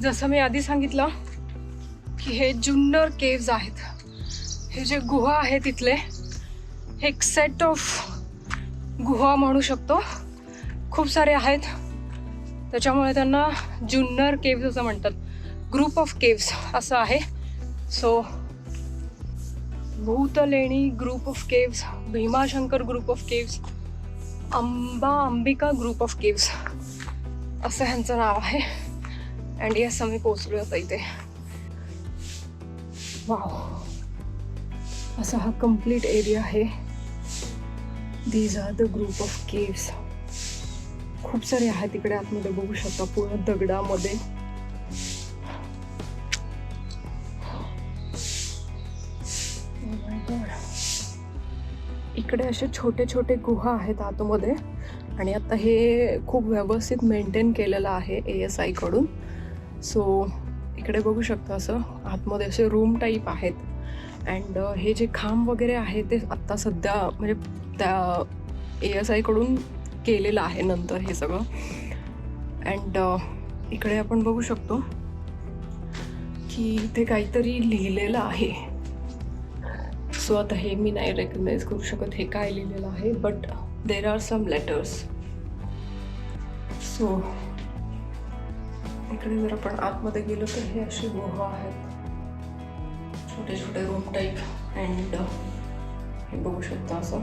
जसं मी आधी सांगितलं की हे जुन्नर केव्ज आहेत. हे जे गुहा आहे तिथले हे एक सेट ऑफ गुहा म्हणू शकतो. खूप सारे आहेत. त्याच्यामुळे त्यांना जुन्नर केव्ज असं म्हणतात. ग्रुप ऑफ केव्ज असं आहे. So Bhutleni group of caves Bhimashankar group of caves Amba Ambika group of caves असं ह्यांचं नाव आहे. अँड येस आम्ही पोचलो आता इथे. वाव असा हा कंप्लीट एरिया आहे. These are the group of caves खूप सारे आहेत तिकडे आतमध्ये बघू शकता पूर्ण दगडामध्ये. Oh इकडे असे छोटे छोटे गुहा आहेत आतमध्ये. आणि आता हे खूप व्यवस्थित मेंटेन केलेलं आहे ए एस आयकडून सो इकडे बघू शकता असं आतमध्ये असे रूम टाईप आहेत. अँड हे जे खांब वगैरे आहे ते आत्ता सध्या म्हणजे त्या ए एस आयकडून केलेलं आहे नंतर हे सगळं. अँड इकडे आपण बघू शकतो की इथे काहीतरी लिहिलेलं आहे. सो आता हे मी नाही रेकग्नाईज करू शकत हे काय लिहिलेलं आहे but there are some letters so इकडे जर आपण आतमध्ये गेलो तर हे अशी गुहा आहेत. छोटे छोटे रूम टाईप अँड हे बघू शकता असं.